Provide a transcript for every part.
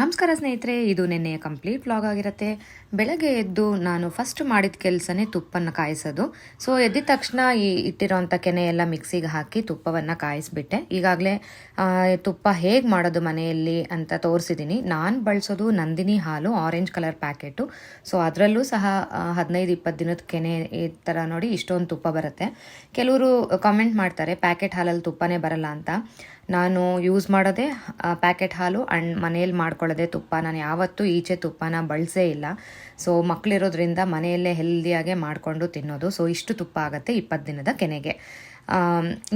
ನಮಸ್ಕಾರ ಸ್ನೇಹಿತರೆ, ಇದು ನಿನ್ನೆಯ ಕಂಪ್ಲೀಟ್ ವ್ಲಾಗ್ ಆಗಿರುತ್ತೆ. ಬೆಳಗ್ಗೆ ಎದ್ದು ನಾನು ಫಸ್ಟ್ ಮಾಡಿದ ಕೆಲಸನೇ ತುಪ್ಪನ ಕಾಯಿಸೋದು. ಸೊ ಎದ್ದಿದ ತಕ್ಷಣ ಈ ಇಟ್ಟಿರೋಂಥ ಕೆನೆ ಎಲ್ಲ ಮಿಕ್ಸಿಗೆ ಹಾಕಿ ತುಪ್ಪವನ್ನು ಕಾಯಿಸ್ಬಿಟ್ಟೆ. ಈಗಾಗಲೇ ತುಪ್ಪ ಹೇಗೆ ಮಾಡೋದು ಮನೆಯಲ್ಲಿ ಅಂತ ತೋರಿಸಿದ್ದೀನಿ ನಾನು ಬಳಸೋದು ನಂದಿನಿ ಹಾಲು ಆರೆಂಜ್ ಕಲರ್ ಪ್ಯಾಕೆಟು ಸೊ ಅದರಲ್ಲೂ ಸಹ ಹದಿನೈದು, ಇಪ್ಪತ್ತು ದಿನದ ಕೆನೆ ಈ ಥರ ನೋಡಿ ಇಷ್ಟೊಂದು ತುಪ್ಪ ಬರುತ್ತೆ. ಕೆಲವರು ಕಾಮೆಂಟ್ ಮಾಡ್ತಾರೆ ಪ್ಯಾಕೆಟ್ ಹಾಲಲ್ಲಿ ತುಪ್ಪನೇ ಬರಲ್ಲ ಅಂತ. ನಾನು ಯೂಸ್ ಮಾಡೋದೇ ಪ್ಯಾಕೆಟ್ ಹಾಲು ಆ್ಯಂಡ್ ಮನೆಯಲ್ಲಿ ಮಾಡ್ಕೊಳ್ಳೋದೇ ತುಪ್ಪ. ನಾನು ಯಾವತ್ತೂ ಈಚೆ ತುಪ್ಪನ ಬಳಸೇ ಇಲ್ಲ. ಸೊ ಮಕ್ಕಳಿರೋದ್ರಿಂದ ಮನೆಯಲ್ಲೇ ಹೆಲ್ದಿಯಾಗೆ ಮಾಡಿಕೊಂಡು ತಿನ್ನೋದು. ಸೊ ಇಷ್ಟು ತುಪ್ಪ ಆಗುತ್ತೆ ಇಪ್ಪತ್ತು ದಿನದ ಕೆನೆಗೆ.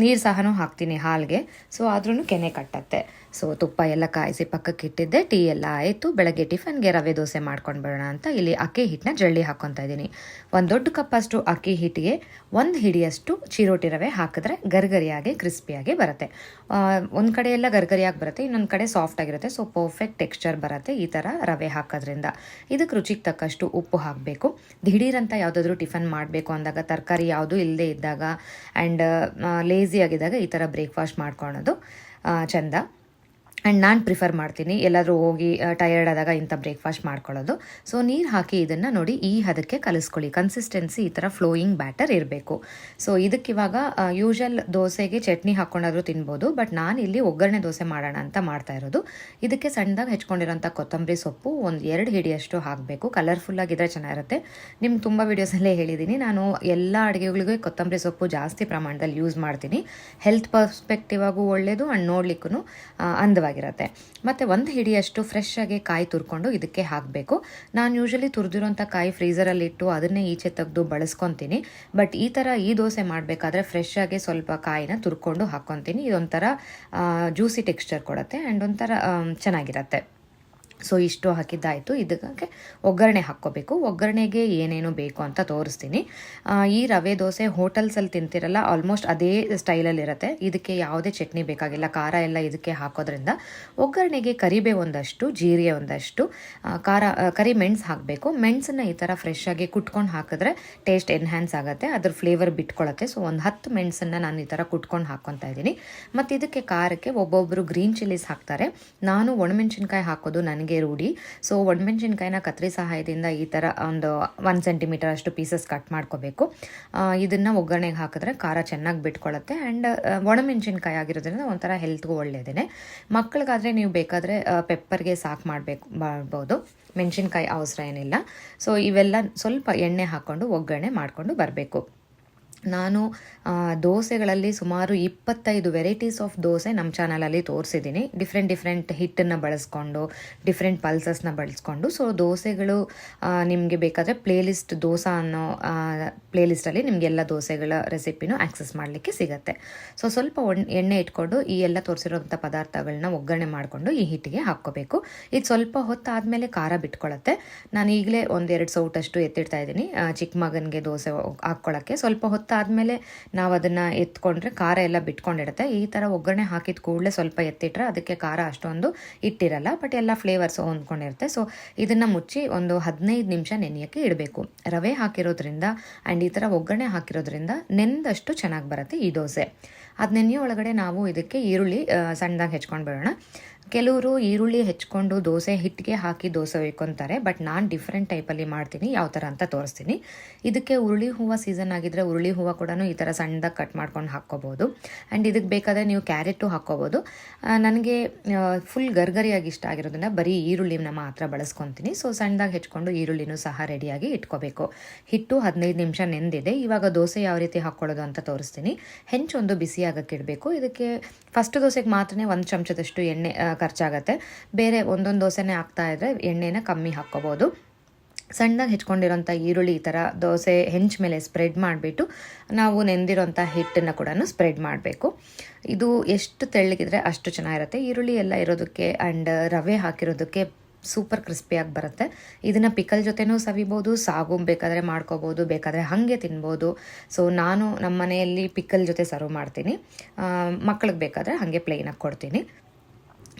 ನೀರು ಸಹನೂ ಹಾಕ್ತೀನಿ ಹಾಲಿಗೆ. ಸೊ ಆದ್ರೂ ಕೆನೆ ಕಟ್ಟತ್ತೆ. ಸೊ ತುಪ್ಪ ಎಲ್ಲ ಕಾಯಿಸಿ ಪಕ್ಕಕ್ಕೆ ಇಟ್ಟಿದ್ದೆ. ಟೀ ಎಲ್ಲ ಆಯಿತು. ಬೆಳಗ್ಗೆ ಟಿಫನ್ಗೆ ರವೆ ದೋಸೆ ಮಾಡ್ಕೊಂಡು ಬರೋಣ ಅಂತ ಇಲ್ಲಿ ಅಕ್ಕಿ ಹಿಟ್ಟನ್ನ ಜಳ್ಳಿ ಹಾಕ್ಕೊತಾ ಇದ್ದೀನಿ. ಒಂದು ದೊಡ್ಡ ಕಪ್ಪಷ್ಟು ಅಕ್ಕಿ ಹಿಟ್ಟಿಗೆ ಒಂದು ಹಿಡಿಯಷ್ಟು ಚಿರೋಟಿ ರವೆ ಹಾಕಿದ್ರೆ ಗರ್ಗರಿಯಾಗಿ, ಕ್ರಿಸ್ಪಿಯಾಗಿ ಬರುತ್ತೆ. ಒಂದು ಕಡೆ ಎಲ್ಲ ಗರ್ಗರಿಯಾಗಿ ಬರುತ್ತೆ. ಇನ್ನೊಂದು ಕಡೆ ಸಾಫ್ಟ್ ಆಗಿರುತ್ತೆ. ಸೊ ಪರ್ಫೆಕ್ಟ್ ಟೆಕ್ಸ್ಚರ್ ಬರುತ್ತೆ ಈ ಥರ ರವೆ ಹಾಕೋದ್ರಿಂದ. ಇದಕ್ಕೆ ರುಚಿಗೆ ತಕ್ಕಷ್ಟು ಉಪ್ಪು ಹಾಕಬೇಕು. ದಿಢೀರಂತ ಯಾವುದಾದ್ರೂ ಟಿಫನ್ ಮಾಡಬೇಕು ಅಂದಾಗ, ತರಕಾರಿ ಯಾವುದೂ ಇಲ್ಲದೆ ಇದ್ದಾಗ ಆ್ಯಂಡ್ ಲೇಸಿ ಆಗಿದ್ದಾಗ ಈ ಥರ ಬ್ರೇಕ್ಫಾಸ್ಟ್ ಮಾಡ್ಕೊಳೋದು ಚೆಂದ. ಆ್ಯಂಡ್ ನಾನು ಪ್ರಿಫರ್ ಮಾಡ್ತೀನಿ. ಎಲ್ಲಾದರೂ ಹೋಗಿ ಟಯರ್ಡ್ ಆದಾಗ ಇಂಥ ಬ್ರೇಕ್ಫಾಸ್ಟ್ ಮಾಡ್ಕೊಳ್ಳೋದು. ಸೊ ನೀರು ಹಾಕಿ ಇದನ್ನು ನೋಡಿ, ಈ ಹದಕ್ಕೆ ಕಲಿಸ್ಕೊಳ್ಳಿ. ಕನ್ಸಿಸ್ಟೆನ್ಸಿ ಈ ಥರ ಫ್ಲೋಯಿಂಗ್ ಬ್ಯಾಟರ್ ಇರಬೇಕು. ಸೊ ಇದಕ್ಕಿವಾಗ ಯೂಶಲ್ ದೋಸೆಗೆ ಚಟ್ನಿ ಹಾಕ್ಕೊಂಡಾದರೂ ತಿನ್ಬೋದು. ಬಟ್ ನಾನು ಇಲ್ಲಿ ಒಗ್ಗರಣೆ ದೋಸೆ ಮಾಡೋಣ ಅಂತ ಮಾಡ್ತಾ ಇರೋದು. ಇದಕ್ಕೆ ಸಣ್ಣದಾಗಿ ಹೆಚ್ಕೊಂಡಿರೋಂಥ ಕೊತ್ತಂಬರಿ ಸೊಪ್ಪು ಒಂದು ಎರಡು ಹಿಡಿಯಷ್ಟು ಹಾಕಬೇಕು. ಕಲರ್ಫುಲ್ಲಾಗಿದ್ದರೆ ಚೆನ್ನಾಗಿರುತ್ತೆ. ನಿಮ್ಗೆ ತುಂಬ ವೀಡಿಯೋಸಲ್ಲೇ ಹೇಳಿದ್ದೀನಿ ನಾನು ಎಲ್ಲ ಅಡುಗೆಗಳಿಗೂ ಕೊತ್ತಂಬರಿ ಸೊಪ್ಪು ಜಾಸ್ತಿ ಪ್ರಮಾಣದಲ್ಲಿ ಯೂಸ್ ಮಾಡ್ತೀನಿ. ಹೆಲ್ತ್ ಪರ್ಸ್ಪೆಕ್ಟಿವ್ ಆಗು ಒಳ್ಳೆಯದು ಆ್ಯಂಡ್ ನೋಡ್ಲಿಕ್ಕೂ ಅಂದವಾಗಿ. ಆಗಿರುತ್ತೆ. ಮತ್ತು ಒಂದು ಹಿಡಿಯಷ್ಟು ಫ್ರೆಶ್ ಆಗಿ ಕಾಯಿ ತುರ್ಕೊಂಡು ಇದಕ್ಕೆ ಹಾಕಬೇಕು. ನಾನು ಯೂಶಲಿ ತುರಿದಿರೋಂಥ ಕಾಯಿ ಫ್ರೀಸರಲ್ಲಿ ಇಟ್ಟು ಅದನ್ನೇ ಈಚೆ ತೆಗೆದು ಬಳಸ್ಕೊತೀನಿ. ಬಟ್ ಈ ಥರ ಈ ದೋಸೆ ಮಾಡಬೇಕಾದ್ರೆ ಫ್ರೆಶ್ ಸ್ವಲ್ಪ ಕಾಯಿನ ತುರ್ಕೊಂಡು ಹಾಕ್ಕೊತೀನಿ. ಇದೊಂಥರ ಜ್ಯೂಸಿ ಟೆಕ್ಸ್ಚರ್ ಕೊಡುತ್ತೆ ಆ್ಯಂಡ್ ಒಂಥರ ಚೆನ್ನಾಗಿರತ್ತೆ. ಸೊ ಇಷ್ಟು ಹಾಕಿದ್ದಾಯಿತು. ಇದಕ್ಕೆ ಒಗ್ಗರಣೆ ಹಾಕ್ಕೋಬೇಕು. ಒಗ್ಗರಣೆಗೆ ಏನೇನು ಬೇಕು ಅಂತ ತೋರಿಸ್ತೀನಿ. ಈ ರವೆ ದೋಸೆ ಹೋಟೆಲ್ಸಲ್ಲಿ ತಿಂತಿರಲ್ಲ ಆಲ್ಮೋಸ್ಟ್ ಅದೇ ಸ್ಟೈಲಲ್ಲಿರುತ್ತೆ ಇದಕ್ಕೆ ಯಾವುದೇ ಚಟ್ನಿ ಬೇಕಾಗಿಲ್ಲ, ಖಾರ ಎಲ್ಲ ಇದಕ್ಕೆ ಹಾಕೋದ್ರಿಂದ. ಒಗ್ಗರಣೆಗೆ ಕರಿಬೇವು ಒಂದಷ್ಟು, ಜೀರಿಗೆ ಒಂದಷ್ಟು ಖಾರ ಕರಿ ಮೆಣಸು ಹಾಕಬೇಕು. ಮೆಣಸನ್ನ ಈ ಥರ ಫ್ರೆಶ್ ಕುಟ್ಕೊಂಡು ಹಾಕಿದ್ರೆ ಟೇಸ್ಟ್ ಎನ್ಹ್ಯಾನ್ಸ್ ಆಗುತ್ತೆ. ಅದ್ರ ಫ್ಲೇವರ್ ಬಿಟ್ಕೊಳತ್ತೆ. ಸೊ ಒಂದು ಹತ್ತು ಮೆಣಸನ್ನು ನಾನು ಈ ಥರ ಕುಟ್ಕೊಂಡು ಹಾಕ್ಕೊತಾ ಇದ್ದೀನಿ. ಮತ್ತು ಇದಕ್ಕೆ ಖಾರಕ್ಕೆ ಒಬ್ಬೊಬ್ಬರು ಗ್ರೀನ್ ಚಿಲ್ಲೀಸ್ ಹಾಕ್ತಾರೆ. ನಾನು ಒಣಮೆಣಸಿನ್ಕಾಯಿ ಹಾಕೋದು ನನಗೆ ನನಗೆ ರೂಢಿ ಸೊ ಒಣಮೆಣಸಿನ್ಕಾಯಿನ ಕತ್ರಿ ಸಹಾಯದಿಂದ ಈ ಥರ ಒಂದು ಒನ್ ಸೆಂಟಿಮೀಟರ್ ಅಷ್ಟು ಪೀಸಸ್ ಕಟ್ ಮಾಡ್ಕೋಬೇಕು. ಇದನ್ನು ಒಗ್ಗರಣೆಗೆ ಹಾಕಿದ್ರೆ ಖಾರ ಚೆನ್ನಾಗಿ ಬಿಟ್ಕೊಳ್ಳುತ್ತೆ ಆ್ಯಂಡ್ ಒಣಮೆಣಸಿನ್ಕಾಯಿ ಆಗಿರೋದ್ರಿಂದ ಒಂಥರ ಹೆಲ್ತ್ಗೂ ಒಳ್ಳೆಯದೇ ಮಕ್ಕಳಿಗಾದರೆ ನೀವು ಬೇಕಾದರೆ ಪೆಪ್ಪರ್ಗೆ ಸಾಕು ಮಾಡಬೇಕು, ಮಾಡ್ಬೋದು. ಮೆಣಸಿನ್ಕಾಯಿ ಅವಸರ ಏನಿಲ್ಲ. ಸೊ ಇವೆಲ್ಲ ಸ್ವಲ್ಪ ಎಣ್ಣೆ ಹಾಕ್ಕೊಂಡು ಒಗ್ಗರಣೆ ಮಾಡಿಕೊಂಡು ಬರಬೇಕು. ನಾನು ದೋಸೆಗಳಲ್ಲಿ ಸುಮಾರು ಇಪ್ಪತ್ತೈದು ವೆರೈಟೀಸ್ ಆಫ್ ದೋಸೆ ನಮ್ಮ ಚಾನಲಲ್ಲಿ ತೋರಿಸಿದ್ದೀನಿ. ಡಿಫ್ರೆಂಟ್ ಡಿಫ್ರೆಂಟ್ ಹಿಟ್ಟನ್ನು ಬಳಸ್ಕೊಂಡು ಡಿಫ್ರೆಂಟ್ ಪಲ್ಸಸ್ನ ಬಳಸ್ಕೊಂಡು. ಸೊ ದೋಸೆಗಳು ನಿಮಗೆ ಬೇಕಾದರೆ ಪ್ಲೇಲಿಸ್ಟ್ ದೋಸೆ ಅನ್ನೋ ಪ್ಲೇಲಿಸ್ಟಲ್ಲಿ ನಿಮಗೆಲ್ಲ ದೋಸೆಗಳ ರೆಸಿಪಿನೂ ಆ್ಯಕ್ಸಸ್ ಮಾಡಲಿಕ್ಕೆ ಸಿಗುತ್ತೆ. ಸೊ ಸ್ವಲ್ಪ ಎಣ್ಣೆ ಇಟ್ಕೊಂಡು ಈ ಎಲ್ಲ ತೋರಿಸಿರೋಂಥ ಪದಾರ್ಥಗಳನ್ನ ಒಗ್ಗರಣೆ ಮಾಡಿಕೊಂಡು ಈ ಹಿಟ್ಟಿಗೆ ಹಾಕ್ಕೋಬೇಕು. ಇದು ಸ್ವಲ್ಪ ಹೊತ್ತಾದಮೇಲೆ ಖಾರ ಬಿಟ್ಕೊಳ್ಳುತ್ತೆ ನಾನು ಈಗಲೇ ಒಂದೆರಡು ಸೌಟಷ್ಟು ಎತ್ತಿಡ್ತಾ ಇದ್ದೀನಿ. ಚಿಕ್ಕ ಮಗನಿಗೆ ದೋಸೆ ಹಾಕ್ಕೊಳ್ಳೋಕ್ಕೆ ಸ್ವಲ್ಪ ಹೊತ್ತು ಆದಮೇಲೆ ನಾವು ಅದನ್ನು ಎತ್ಕೊಂಡ್ರೆ ಖಾರ ಎಲ್ಲ ಬಿಟ್ಕೊಂಡಿರುತ್ತೆ. ಈ ಥರ ಒಗ್ಗರಣೆ ಹಾಕಿದ ಕೂಡಲೇ ಸ್ವಲ್ಪ ಎತ್ತಿಟ್ರೆ ಅದಕ್ಕೆ ಖಾರ ಅಷ್ಟೊಂದು ಇಟ್ಟಿರಲ್ಲ. ಬಟ್ ಎಲ್ಲ ಫ್ಲೇವರ್ಸ್ ಹೊಂದ್ಕೊಂಡಿರುತ್ತೆ. ಸೊ ಇದನ್ನು ಮುಚ್ಚಿ ಒಂದು ಹದಿನೈದು ನಿಮಿಷ ನೆನೆಯೋಕ್ಕೆ ಇಡಬೇಕು. ರವೆ ಹಾಕಿರೋದ್ರಿಂದ ಆ್ಯಂಡ್ ಈ ಥರ ಒಗ್ಗರಣೆ ಹಾಕಿರೋದ್ರಿಂದ ನೆಂದಷ್ಟು ಚೆನ್ನಾಗಿ ಬರುತ್ತೆ ಈ ದೋಸೆ. ಅದು ನೆನೆಯೋ ಒಳಗಡೆ ನಾವು ಇದಕ್ಕೆ ಈರುಳ್ಳಿ ಸಣ್ಣದಾಗಿ ಹೆಚ್ಕೊಂಡು ಬರೋಣ ಕೆಲವರು ಈರುಳ್ಳಿ ಹೆಚ್ಕೊಂಡು ದೋಸೆ ಹಿಟ್ಟಿಗೆ ಹಾಕಿ ದೋಸೆ ಒಯ್ಕೊತಾರೆ ಬಟ್ ನಾನು ಡಿಫ್ರೆಂಟ್ ಟೈಪಲ್ಲಿ ಮಾಡ್ತೀನಿ, ಯಾವ ಥರ ಅಂತ ತೋರಿಸ್ತೀನಿ. ಇದಕ್ಕೆ ಉರುಳಿ ಹೂವು ಸೀಸನ್ ಆಗಿದ್ದರೆ ಉರುಳಿ ಹೂವು ಕೂಡ ಈ ಥರ ಸಣ್ಣದಾಗಿ ಕಟ್ ಮಾಡ್ಕೊಂಡು ಹಾಕ್ಕೋಬೋದು. ಆ್ಯಂಡ್ ಇದಕ್ಕೆ ಬೇಕಾದರೆ ನೀವು ಕ್ಯಾರೆಟು ಹಾಕ್ಕೋಬೋದು. ನನಗೆ ಫುಲ್ ಗರ್ಗರಿಯಾಗಿ ಇಷ್ಟ ಆಗಿರೋದನ್ನ ಬರೀ ಈರುಳ್ಳಿನ ಮಾತ್ರ ಬಳಸ್ಕೊತೀನಿ. ಸೊ ಸಣ್ಣದಾಗಿ ಹೆಚ್ಕೊಂಡು ಈರುಳ್ಳಿನೂ ಸಹ ರೆಡಿಯಾಗಿ ಇಟ್ಕೋಬೇಕು. ಹಿಟ್ಟು ಹದಿನೈದು ನಿಮಿಷ ನೆಂದಿದೆ. ಇವಾಗ ದೋಸೆ ಯಾವ ರೀತಿ ಹಾಕ್ಕೊಳ್ಳೋದು ಅಂತ ತೋರಿಸ್ತೀನಿ. ಹೆಂಚೊಂದು ಬಿಸಿ ಆಗಕ್ಕೆ ಇಡಬೇಕು. ಇದಕ್ಕೆ ಫಸ್ಟ್ ದೋಸೆಗೆ ಮಾತ್ರ ಒಂದು ಚಮಚದಷ್ಟು ಎಣ್ಣೆ ಖರ್ಚಾಗತ್ತೆ. ಬೇರೆ ಒಂದೊಂದು ದೋಸೆನೇ ಹಾಕ್ತಾ ಇದ್ದರೆ ಎಣ್ಣೆನ ಕಮ್ಮಿ ಹಾಕ್ಕೋಬೋದು. ಸಣ್ಣದಾಗಿ ಹೆಚ್ಕೊಂಡಿರೋಂಥ ಈರುಳ್ಳಿ ಈ ಥರ ದೋಸೆ ಹೆಂಚ ಮೇಲೆ ಸ್ಪ್ರೆಡ್ ಮಾಡಿಬಿಟ್ಟು ನಾವು ನೆಂದಿರೋಂಥ ಹಿಟ್ಟನ್ನು ಕೂಡ ಸ್ಪ್ರೆಡ್ ಮಾಡಬೇಕು. ಇದು ಎಷ್ಟು ತೆಳ್ಳಗಿದ್ರೆ ಅಷ್ಟು ಚೆನ್ನಾಗಿರುತ್ತೆ. ಈರುಳ್ಳಿ ಎಲ್ಲ ಇರೋದಕ್ಕೆ ಆ್ಯಂಡ್ ರವೆ ಹಾಕಿರೋದಕ್ಕೆ ಸೂಪರ್ ಕ್ರಿಸ್ಪಿಯಾಗಿ ಬರುತ್ತೆ. ಇದನ್ನು ಪಿಕಲ್ ಜೊತೆನೂ ಸವಿಬೋದು, ಸಾಗು ಬೇಕಾದರೆ ಮಾಡ್ಕೋಬೋದು, ಬೇಕಾದರೆ ಹಾಗೆ ತಿನ್ಬೋದು. ಸೊ ನಾನು ನಮ್ಮ ಮನೆಯಲ್ಲಿ ಪಿಕಲ್ ಜೊತೆ ಸರ್ವ್ ಮಾಡ್ತೀನಿ. ಮಕ್ಳಿಗೆ ಬೇಕಾದರೆ ಹಾಗೆ ಪ್ಲೇನಾಗಿ ಕೊಡ್ತೀನಿ.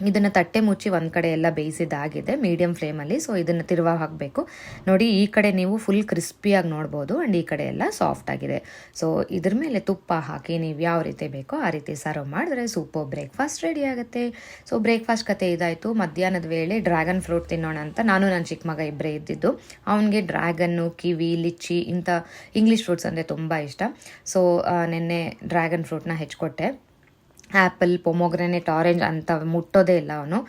ಇದನ್ನು ತಟ್ಟೆ ಮುಚ್ಚಿ ಒಂದು ಕಡೆ ಎಲ್ಲ ಬೇಯಿಸಿದ್ದಾಗಿದೆ ಮೀಡಿಯಮ್ ಫ್ಲೇಮಲ್ಲಿ ಸೊ ಇದನ್ನು ತಿರುವ ಹಾಕಬೇಕು. ನೋಡಿ, ಈ ಕಡೆ ನೀವು ಫುಲ್ ಕ್ರಿಸ್ಪಿಯಾಗಿ ನೋಡ್ಬೋದು ಆ್ಯಂಡ್ ಈ ಕಡೆ ಎಲ್ಲ ಸಾಫ್ಟ್ ಆಗಿದೆ. ಸೊ ಇದ್ರ ಮೇಲೆ ತುಪ್ಪ ಹಾಕಿ ನೀವು ಯಾವ ರೀತಿ ಬೇಕೋ ಆ ರೀತಿ ಸರ್ವ್ ಮಾಡಿದ್ರೆ ಸೂಪರ್ ಬ್ರೇಕ್ಫಾಸ್ಟ್ ರೆಡಿ ಆಗುತ್ತೆ. ಸೊ ಬ್ರೇಕ್ಫಾಸ್ಟ್ ಕತೆ ಇದಾಯಿತು. ಮಧ್ಯಾಹ್ನದ ವೇಳೆ ಡ್ರ್ಯಾಗನ್ ಫ್ರೂಟ್ ತಿನ್ನೋಣ ಅಂತ ನಾನು ನನ್ನ ಚಿಕ್ಕ ಮಗ ಇಬ್ಬರೇ ಇದ್ದಿದ್ದು. ಅವನಿಗೆ ಡ್ರ್ಯಾಗನ್ನು ಕಿವಿ, ಲಿಚ್ಚಿ ಇಂಥ ಇಂಗ್ಲೀಷ್ ಫ್ರೂಟ್ಸ್ ಅಂದರೆ ತುಂಬ ಇಷ್ಟ. ಸೊ ನಿನ್ನೆ ಡ್ರ್ಯಾಗನ್ ಫ್ರೂಟ್ನ ಹೆಚ್ಕೊಟ್ಟೆ. ಆ್ಯಪಲ್ ಪೊಮೊಗ್ರೆನೇಟ್, ಆರೆಂಜ್ ಅಂತ ಮುಟ್ಟೋದೇ ಇಲ್ಲ ಅವನು.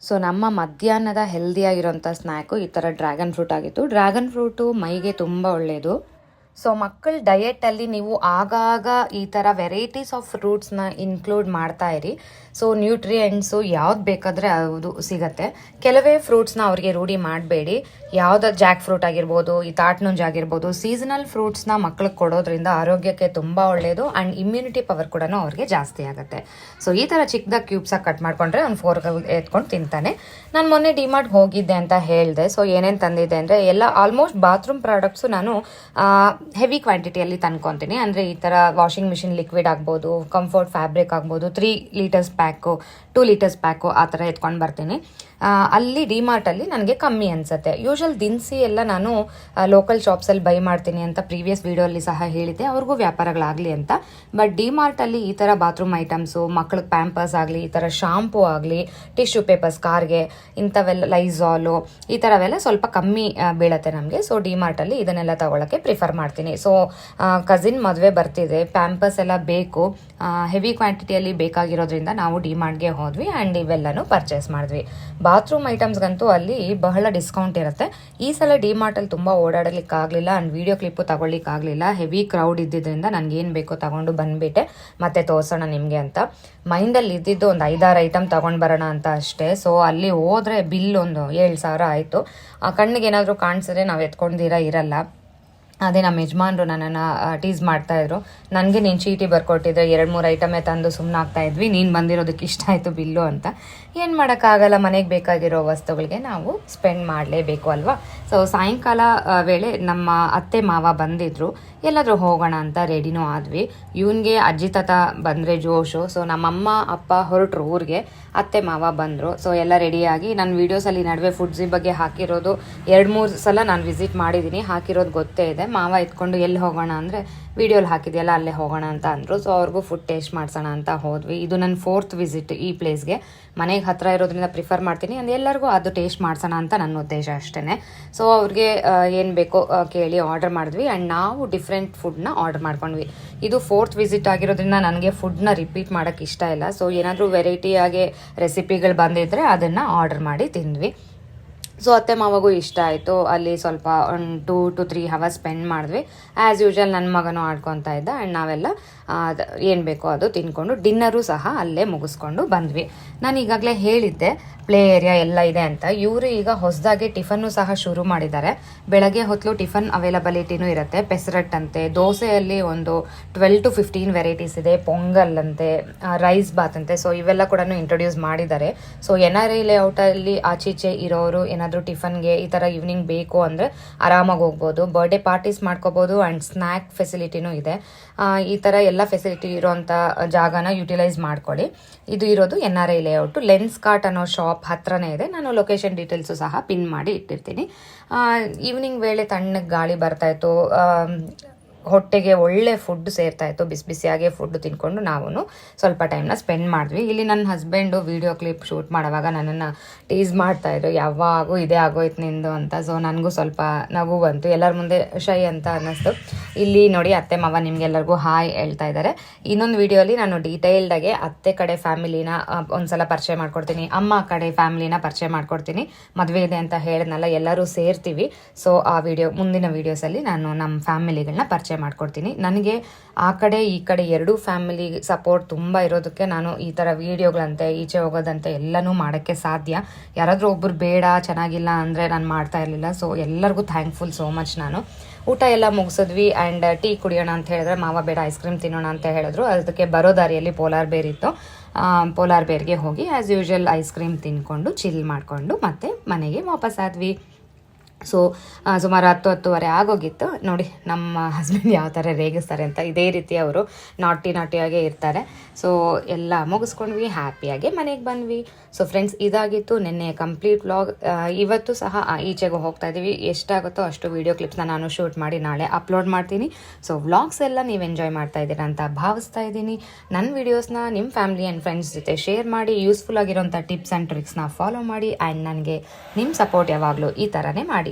ಸೊ ನಮ್ಮ ಮಧ್ಯಾಹ್ನದ ಹೆಲ್ದಿಯಾಗಿರೋಂಥ ಸ್ನ್ಯಾಕು ಈ ಥರ ಡ್ರ್ಯಾಗನ್ ಫ್ರೂಟ್ ಆಗಿತ್ತು. ಡ್ರ್ಯಾಗನ್ ಫ್ರೂಟು ಮೈಗೆ ತುಂಬ ಒಳ್ಳೆಯದು ಸೊ ಮಕ್ಕಳ ಡಯೆಟಲ್ಲಿ ನೀವು ಆಗಾಗ ಈ ಥರ ವೆರೈಟೀಸ್ ಆಫ್ ಫ್ರೂಟ್ಸ್ನ ಇನ್ಕ್ಲೂಡ್ ಮಾಡ್ತಾ ಇರಿ. ಸೊ ನ್ಯೂಟ್ರಿಯೆಂಟ್ಸು ಯಾವ್ದು ಬೇಕಾದರೆ ಅದು ಸಿಗತ್ತೆ. ಕೆಲವೇ ಫ್ರೂಟ್ಸ್ನ ಅವರಿಗೆ ರೂಢಿ ಮಾಡಬೇಡಿ. ಯಾವುದು ಜಾಕ್ ಫ್ರೂಟ್ ಆಗಿರ್ಬೋದು, ಈ ತಾಟ್ನುಂಜ್ ಆಗಿರ್ಬೋದು ಸೀಸನಲ್ ಫ್ರೂಟ್ಸ್ನ ಮಕ್ಳಿಗೆ ಕೊಡೋದ್ರಿಂದ ಆರೋಗ್ಯಕ್ಕೆ ತುಂಬ ಒಳ್ಳೆಯದು ಆ್ಯಂಡ್ ಇಮ್ಯುನಿಟಿ ಪವರ್ ಕೂಡ ಅವ್ರಿಗೆ ಜಾಸ್ತಿ ಆಗುತ್ತೆ. ಸೊ ಈ ಥರ ಚಿಕ್ಕದಾಗಿ ಕ್ಯೂಬ್ಸಾಗಿ ಕಟ್ ಮಾಡಿಕೊಂಡ್ರೆ ಅವ್ನು ಫೋರ್ ಎತ್ಕೊಂಡು ತಿಂತಾನೆ. ನಾನು ಮೊನ್ನೆ ಡಿಮಾರ್ಟ್ ಹೋಗಿದ್ದೆ ಅಂತ ಹೇಳಿದೆ. ಸೊ ಏನೇನು ತಂದಿದ್ದೆ ಅಂದರೆ, ಎಲ್ಲ ಆಲ್ಮೋಸ್ಟ್ ಬಾತ್ರೂಮ್ ಪ್ರಾಡಕ್ಟ್ಸು ನಾನು ಹೆವಿ ಕ್ವಾಂಟಿಟಿಯಲ್ಲಿ ತಂದ್ಕೊತೀನಿ. ಅಂದರೆ ಈ ಥರ ವಾಷಿಂಗ್ ಮಿಷಿನ್ ಲಿಕ್ವಿಡ್ ಆಗ್ಬೋದು ಕಂಫರ್ಟ್ ಫ್ಯಾಬ್ರಿಕ್ ಆಗ್ಬೋದು three litres pack two litres pack ಆ ಥರ ಎತ್ಕೊಂಡು ಬರ್ತೀನಿ. ಅಲ್ಲಿ ಡಿಮಾರ್ಟಲ್ಲಿ ನನಗೆ ಕಮ್ಮಿ ಅನಿಸುತ್ತೆ. ಯೂಶಲ್ ದಿನಸಿ ಎಲ್ಲ ನಾನು ಲೋಕಲ್ ಶಾಪ್ಸಲ್ಲಿ ಬೈ ಮಾಡ್ತೀನಿ ಅಂತ ಪ್ರೀವಿಯಸ್ ವೀಡಿಯೋಲ್ಲಿ ಸಹ ಹೇಳಿದ್ದೆ. ಅವ್ರಿಗೂ ವ್ಯಾಪಾರಗಳಾಗಲಿ ಅಂತ. ಬಟ್ ಡಿಮಾರ್ಟಲ್ಲಿ ಈ ಥರ ಬಾತ್ರೂಮ್ ಐಟಮ್ಸು ಮಕ್ಳಿಗೆ ಪ್ಯಾಂಪರ್ಸ್ ಆಗಲಿ, ಈ ಥರ ಶಾಂಪೂ ಆಗಲಿ ಟಿಶ್ಯೂ ಪೇಪರ್ಸ್ ಕಾರ್ಗೆ, ಇಂಥವೆಲ್ಲ ಲೈಝಾಲು ಈ ಥರವೆಲ್ಲ ಸ್ವಲ್ಪ ಕಮ್ಮಿ ಬೀಳುತ್ತೆ ಬೀಳತ್ತೆ ನಮಗೆ. ಸೊ ಡಿಮಾರ್ಟಲ್ಲಿ ಇದನ್ನೆಲ್ಲ ತಗೊಳ್ಳೋಕ್ಕೆ ಪ್ರಿಫರ್ ಮಾಡ್ತೀನಿ. ಸೊ ಕಸಿನ್ ಮದುವೆ ಬರ್ತಿದೆ. ಪ್ಯಾಂಪರ್ಸ್ ಎಲ್ಲ ಬೇಕು. ಹೆವಿ ಕ್ವಾಂಟಿಟಿಯಲ್ಲಿ ಬೇಕಾಗಿರೋದ್ರಿಂದ ನಾವು ಡಿಮಾರ್ಟ್ಗೆ ಹೋದ್ವಿ ಆ್ಯಂಡ್ ಇವೆಲ್ಲನೂ ಪರ್ಚೇಸ್ ಮಾಡಿದ್ವಿ. ಬಾತ್ರೂಮ್ ಐಟಮ್ಸ್ಗಂತೂ ಅಲ್ಲಿ ಬಹಳ ಡಿಸ್ಕೌಂಟ್ ಇರುತ್ತೆ. ಈ ಸಲ ಡಿಮಾರ್ಟಲ್ಲಿ ತುಂಬ ಓಡಾಡಲಿಕ್ಕಾಗಲಿಲ್ಲ ಆ್ಯಂಡ್ ವೀಡಿಯೋ ಕ್ಲಿಪ್ಪು ತಗೊಳ್ಳಿಕ್ಕಾಗಲಿಲ್ಲ ಹೆವಿ ಕ್ರೌಡ್ ಇದ್ದಿದ್ದರಿಂದ ನನಗೇನು ಬೇಕೋ ತಗೊಂಡು ಬಂದುಬಿಟ್ಟೆ. ಮತ್ತೆ ತೋರಿಸೋಣ ನಿಮಗೆ ಅಂತ. ಮೈಂಡಲ್ಲಿ ಇದ್ದಿದ್ದು ಒಂದು ಐದಾರು ಐಟಮ್ ತಗೊಂಡು ಬರೋಣ ಅಂತ ಅಷ್ಟೇ. ಸೊ ಅಲ್ಲಿ ಹೋದರೆ ಬಿಲ್ ಒಂದು ಏಳು ಸಾವಿರ ಆಯಿತು. ಆ ಕಣ್ಣಿಗೆ ಏನಾದರೂ ಕಾಣಿಸಿದ್ರೆ ನಾವು ಎತ್ಕೊಂಡಿರ ಇರಲ್ಲ. ಅದೇ ನಮ್ಮ ಯಜಮಾನ್ರು ನನ್ನನ್ನು ಟೀಸ್ ಮಾಡ್ತಾ ಇದ್ರು. ನನಗೆ ನೀನು ಚೀಟಿ ಬರ್ಕೊಟ್ಟಿದ್ರೆ ಎರಡು ಮೂರು ಐಟಮೇ ತಂದು ಸುಮ್ಮನೆ ಆಗ್ತಾ ಇದ್ವಿ. ನೀನು ಬಂದಿರೋದಕ್ಕೆ ಇಷ್ಟ ಆಯಿತು ಬಿಲ್ಲು ಅಂತ. ಏನು ಮಾಡೋಕ್ಕಾಗಲ್ಲ, ಮನೆಗೆ ಬೇಕಾಗಿರೋ ವಸ್ತುಗಳಿಗೆ ನಾವು ಸ್ಪೆಂಡ್ ಮಾಡಲೇಬೇಕು ಅಲ್ವಾ? ಸೊ ಸಾಯಂಕಾಲ ವೇಳೆ ನಮ್ಮ ಅತ್ತೆ ಮಾವ ಬಂದಿದ್ರು, ಎಲ್ಲಾದರೂ ಹೋಗೋಣ ಅಂತ ರೆಡಿನೂ ಆದ್ವಿ. ಇವನಿಗೆ ಅಜ್ಜಿ ತಾತ ಬಂದರೆ ಜೋಶು. ಸೊ ನಮ್ಮಮ್ಮ, ಅಪ್ಪ ಹೊರಟ್ರು ಊರಿಗೆ. ಅತ್ತೆ ಮಾವ ಬಂದರು. ಸೊ ಎಲ್ಲ ರೆಡಿಯಾಗಿ ನನ್ನ ವೀಡಿಯೋಸಲ್ಲಿ ನಡುವೆ ಫುಡ್ಸಿ ಬಗ್ಗೆ ಹಾಕಿರೋದು. ಎರಡು ಮೂರು ಸಲ ನಾನು ವಿಸಿಟ್ ಮಾಡಿದ್ದೀನಿ ಹಾಕಿರೋದು ಗೊತ್ತೇ ಇದೆ. ಮಾವ ಎತ್ಕೊಂಡು ಎಲ್ಲಿ ಹೋಗೋಣ ಅಂದರೆ ವೀಡಿಯೋಲಿ ಹಾಕಿದೆಯಲ್ಲ ಅಲ್ಲೇ ಹೋಗೋಣ ಅಂತ ಅಂದರು. ಸೊ ಅವ್ರಿಗೂ ಫುಡ್ ಟೇಸ್ಟ್ ಮಾಡ್ಸೋಣ ಅಂತ ಹೋದ್ವಿ. ಇದು ನನ್ನ ಫೋರ್ತ್ ವಿಸಿಟ್ ಈ ಪ್ಲೇಸ್ಗೆ ಮನೆಗೆ ಹತ್ತಿರ ಇರೋದ್ರಿಂದ ಪ್ರಿಫರ್ ಮಾಡ್ತೀನಿ. ಅಂದರೆ ಎಲ್ಲರಿಗೂ ಅದು ಟೇಸ್ಟ್ ಮಾಡ್ಸೋಣ ಅಂತ ನನ್ನ ಉದ್ದೇಶ ಅಷ್ಟೇ ಸೊ ಅವ್ರಿಗೆ ಏನು ಬೇಕೋ ಕೇಳಿ ಆರ್ಡರ್ ಮಾಡಿದ್ವಿ. ಆ್ಯಂಡ್ ನಾವು ಡಿಫ್ರೆಂಟ್ ಫುಡ್ನ ಆರ್ಡರ್ ಮಾಡ್ಕೊಂಡ್ವಿ. ಇದು ಫೋರ್ತ್ ವಿಸಿಟ್ ಆಗಿರೋದ್ರಿಂದ ನನಗೆ ಫುಡ್ನ ರಿಪೀಟ್ ಮಾಡೋಕ್ಕೆ ಇಷ್ಟ ಇಲ್ಲ. ಸೊ ಏನಾದರೂ ವೆರೈಟಿಯಾಗಿ ರೆಸಿಪಿಗಳು ಬಂದಿದ್ದರೆ ಅದನ್ನು ಆರ್ಡರ್ ಮಾಡಿ ತಿಂದ್ವಿ. ಸೊ ಅತ್ತೆ ಮಾವಗೂ ಇಷ್ಟ ಆಯಿತು. ಅಲ್ಲಿ ಸ್ವಲ್ಪ ಒಂದು two to three hours spend ಮಾಡಿದ್ವಿ. ಆ್ಯಸ್ ಯೂಶ್ವಲ್ ನನ್ನ ಮಗನು ಆಡ್ಕೊತಾ ಇದ್ದ ಆ್ಯಂಡ್ ನಾವೆಲ್ಲ ಏನು ಬೇಕೋ ಅದು ತಿನ್ಕೊಂಡು ಡಿನ್ನರು ಸಹ ಅಲ್ಲೇ ಮುಗಿಸ್ಕೊಂಡು ಬಂದ್ವಿ. ನಾನು ಈಗಾಗಲೇ ಹೇಳಿದ್ದೆ ಪ್ಲೇ ಏರಿಯಾ ಎಲ್ಲ ಇದೆ ಅಂತ. ಇವರು ಈಗ ಹೊಸದಾಗಿ ಟಿಫನ್ನು ಸಹ ಶುರು ಮಾಡಿದ್ದಾರೆ. ಬೆಳಗ್ಗೆ ಹೊತ್ತು ಟಿಫನ್ ಅವೈಲಬಿಲಿಟಿನೂ ಇರುತ್ತೆ. ಪೆಸರಟ್ ಅಂತೆ ದೋಸೆಯಲ್ಲಿ ಒಂದು ಟ್ವೆಲ್ ಟು ಫಿಫ್ಟೀನ್ ವೆರೈಟೀಸ್ ಇದೆ. ಪೊಂಗಲ್ ಅಂತೆ ರೈಸ್ ಬಾತ್ ಅಂತೆ ಸೊ ಇವೆಲ್ಲ ಕೂಡ ಇಂಟ್ರೊಡ್ಯೂಸ್ ಮಾಡಿದ್ದಾರೆ. ಸೊ ಎನ್ ಆರ್ ಐ ಲೇಔಟಲ್ಲಿ ಆಚೀಚೆ ಇರೋರು ಏನಾದರೂ ಟಿಫನ್ಗೆ ಈ ಥರ ಈವ್ನಿಂಗ್ ಬೇಕು ಅಂದರೆ ಆರಾಮಾಗಿ ಹೋಗ್ಬೋದು. ಬರ್ಡೇ ಪಾರ್ಟೀಸ್ ಮಾಡ್ಕೋಬೋದು ಆ್ಯಂಡ್ ಸ್ನ್ಯಾಕ್ ಫೆಸಿಲಿಟಿನೂ ಇದೆ. ಈ ಥರ ಎಲ್ಲ ಫೆಸಿಲಿಟಿ ಇರೋವಂಥ ಜಾಗನ ಯುಟಿಲೈಸ್ ಮಾಡ್ಕೊಳ್ಳಿ. ಇದು ಇರೋದು N R I layout Lenskart ಅನ್ನೋ ಶಾಪ್ ಹತ್ರನೇ ಇದೆ. ನಾನು ಲೊಕೇಶನ್ ಡೀಟೇಲ್ಸು ಸಹ ಪಿನ್ ಮಾಡಿ ಇಟ್ಟಿರ್ತೀನಿ. ಈವ್ನಿಂಗ್ ವೇಳೆ ತಣ್ಣಗೆ ಗಾಳಿ ಬರ್ತಾಯಿತ್ತು ಹೊಟ್ಟೆಗೆ ಒಳ್ಳೆ ಫುಡ್ ಸೇರ್ತಾ ಇತ್ತು, ಬಿಸಿ ಬಿಸಿಯಾಗೆ ಫುಡ್ ತಿನ್ಕೊಂಡು ನಾವು ಸ್ವಲ್ಪ ಟೈಮ್ನ ಸ್ಪೆಂಡ್ ಮಾಡಿದ್ವಿ. ಇಲ್ಲಿ ನನ್ನ ಹಸ್ಬೆಂಡು ವಿಡಿಯೋ ಕ್ಲಿಪ್ ಶೂಟ್ ಮಾಡುವಾಗ ನನ್ನನ್ನು ಟೀಸ್ ಮಾಡ್ತಾ ಇದ್ರು, ಯಾವಾಗೂ ಇದೇ ಆಗೋಯ್ತು ನಿಂದು ಅಂತ. ಸೊ ನನಗೂ ಸ್ವಲ್ಪ ನಗು ಬಂತು. ಎಲ್ಲರ ಮುಂದೆ ಶೈ ಅಂತ ಅನ್ನಿಸ್ತು. ಇಲ್ಲಿ ನೋಡಿ ಅತ್ತೆ, ಮಾವ ನಿಮಗೆಲ್ಲರಿಗೂ ಹಾಯ್ ಹೇಳ್ತಾ ಇದ್ದಾರೆ ಇನ್ನೊಂದು ವಿಡಿಯೋಲಿ ನಾನು ಡೀಟೇಲ್ಡಾಗೆ ಅತ್ತೆ ಕಡೆ ಫ್ಯಾಮಿಲಿನ ಒಂದ್ಸಲ ಪರಿಚಯ ಮಾಡ್ಕೊಡ್ತೀನಿ. ಅಮ್ಮ ಕಡೆ ಫ್ಯಾಮಿಲಿನ ಪರಿಚಯ ಮಾಡ್ಕೊಡ್ತೀನಿ. ಮದುವೆ ಇದೆ ಅಂತ ಹೇಳಿದ್ನಲ್ಲ, ಎಲ್ಲರೂ ಸೇರ್ತೀವಿ. ಸೊ ಆ ವಿಡಿಯೋ ಮುಂದಿನ ವೀಡಿಯೋಸಲ್ಲಿ ನಾನು ನಮ್ಮ ಫ್ಯಾಮಿಲಿಗಳನ್ನ ಪರಿಚಯ ಮಾಡ್ಕೊಡ್ತೀನಿ. ನನಗೆ ಆ ಕಡೆ, ಈ ಕಡೆ ಎರಡೂ ಫ್ಯಾಮಿಲಿ ಸಪೋರ್ಟ್ ತುಂಬ ಇರೋದಕ್ಕೆ ನಾನು ಈ ಥರ ವೀಡಿಯೋಗಳಂತೆ ಈಚೆ ಹೋಗೋದಂತೆ ಎಲ್ಲನೂ ಮಾಡೋಕ್ಕೆ ಸಾಧ್ಯ. ಯಾರಾದರೂ ಒಬ್ಬರು ಬೇಡ, ಚೆನ್ನಾಗಿಲ್ಲ ಅಂದರೆ ನಾನು ಮಾಡ್ತಾ ಇರಲಿಲ್ಲ. ಸೊ ಎಲ್ಲರಿಗೂ ಥ್ಯಾಂಕ್ಫುಲ್ ಸೋ ಮಚ್ ನಾನು. ಊಟ ಎಲ್ಲ ಮುಗಿಸಿದ್ವಿ ಆ್ಯಂಡ್ ಟೀ ಕುಡಿಯೋಣ ಅಂತ ಹೇಳಿದ್ರೆ, ಮಾವ ಬೇಡ ಐಸ್ ಕ್ರೀಮ್ ತಿನ್ನೋಣ ಅಂತ ಹೇಳಿದ್ರು. ಅದಕ್ಕೆ ಬರೋ ದಾರಿಯಲ್ಲಿ ಪೋಲಾರ್ ಬೇರ್ ಇತ್ತು. ಪೋಲಾರ್ ಬೇರ್ಗೆ ಹೋಗಿ ಆ್ಯಸ್ ಯೂಶುವಲ್ ಐಸ್ ಕ್ರೀಮ್ ತಿನ್ಕೊಂಡು ಚಿಲ್ ಮಾಡಿಕೊಂಡು ಮತ್ತೆ ಮನೆಗೆ ವಾಪಸ್ ಆದ್ವಿ. ಸೊ ಸುಮಾರು ಹತ್ತು, ಹತ್ತುವರೆ ಆಗೋಗಿತ್ತು. ನೋಡಿ, ನಮ್ಮ ಹಸ್ಬೆಂಡ್ ಯಾವ ಥರ ರೇಗಿಸ್ತಾರೆ ಅಂತ ಇದೇ ರೀತಿ ಅವರು ನಾಟಿ ನಾಟಿಯಾಗೆ ಇರ್ತಾರೆ. ಸೊ ಎಲ್ಲ ಮುಗಿಸ್ಕೊಂಡ್ವಿ ಹ್ಯಾಪಿಯಾಗಿ ಮನೆಗೆ ಬಂದ್ವಿ. ಸೊ ಫ್ರೆಂಡ್ಸ್ ಇದಾಗಿತ್ತು. ನಿನ್ನೆ ಕಂಪ್ಲೀಟ್ ವ್ಲಾಗ್ ಇವತ್ತು ಸಹ ಈಚೆಗೆ ಹೋಗ್ತಾ ಇದ್ದೀವಿ ಎಷ್ಟಾಗುತ್ತೋ ಅಷ್ಟು ವೀಡಿಯೋ ಕ್ಲಿಪ್ಸ್ನ ನಾನು ಶೂಟ್ ಮಾಡಿ ನಾಳೆ ಅಪ್ಲೋಡ್ ಮಾಡ್ತೀನಿ. ಸೊ ವ್ಲಾಗ್ಸ್ ಎಲ್ಲ ನೀವು ಎಂಜಾಯ್ ಮಾಡ್ತಾ ಇದ್ದೀರಾ ಅಂತ ಭಾವಿಸ್ತಾ ಇದ್ದೀನಿ. ನನ್ನ ವೀಡಿಯೋಸ್ನ ನಿಮ್ಮ ಫ್ಯಾಮಿಲಿ ಆ್ಯಂಡ್ ಫ್ರೆಂಡ್ಸ್ ಜೊತೆ ಶೇರ್ ಮಾಡಿ ಯೂಸ್ಫುಲ್ ಆಗಿರೋಂಥ ಟಿಪ್ಸ್ ಆ್ಯಂಡ್ ಟ್ರಿಕ್ಸ್ನ ಫಾಲೋ ಮಾಡಿ ಆ್ಯಂಡ್ ನನಗೆ ನಿಮ್ಮ ಸಪೋರ್ಟ್ ಯಾವಾಗಲೂ ಈ ಥರನೇ ಮಾಡಿ.